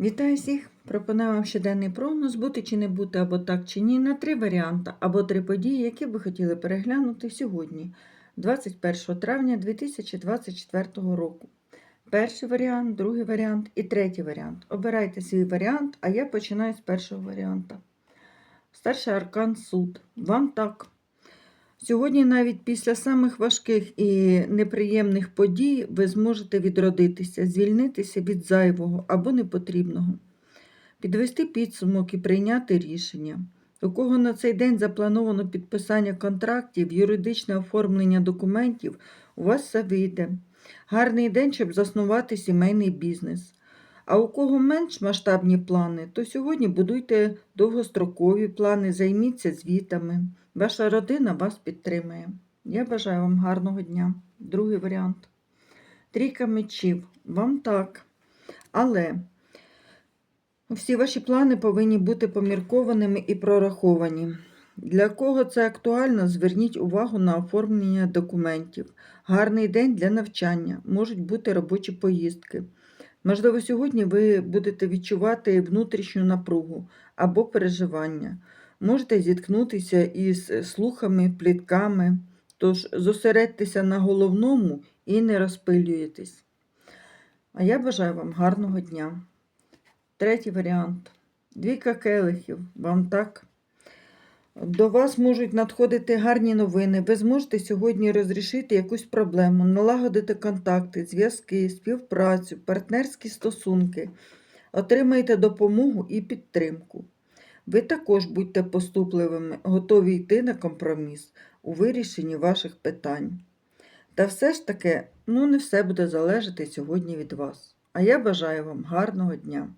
Вітаю всіх! Пропоную вам щоденний прогноз, бути чи не бути, або так чи ні, на три варіанти, або три події, які ви хотіли переглянути сьогодні, 21 травня 2024 року. Перший варіант, другий варіант і третій варіант. Обирайте свій варіант, а я починаю з першого варіанта. Старший аркан суд. Вам так. Сьогодні, навіть після самих важких і неприємних подій, ви зможете відродитися, звільнитися від зайвого або непотрібного, підвести підсумок і прийняти рішення. У кого на цей день заплановано підписання контрактів, юридичне оформлення документів, у вас все вийде. Гарний день, щоб заснувати сімейний бізнес. А у кого менш масштабні плани, то сьогодні будуйте довгострокові плани, займіться звітами. Ваша родина вас підтримує. Я бажаю вам гарного дня. Другий варіант. Трійка мечів. Вам так. Але всі ваші плани повинні бути поміркованими і прораховані. Для кого це актуально, зверніть увагу на оформлення документів. Гарний день для навчання, можуть бути робочі поїздки. Можливо, сьогодні ви будете відчувати внутрішню напругу або переживання. Можете зіткнутися із слухами, плітками, тож зосередьтеся на головному і не розпилюєтесь. А я бажаю вам гарного дня. Третій варіант. Двійка келихів. Вам так? До вас можуть надходити гарні новини. Ви зможете сьогодні розрішити якусь проблему, налагодити контакти, зв'язки, співпрацю, партнерські стосунки. Отримаєте допомогу і підтримку. Ви також будьте поступливими, готові йти на компроміс у вирішенні ваших питань. Та все ж таки, ну не все буде залежати сьогодні від вас. А я бажаю вам гарного дня.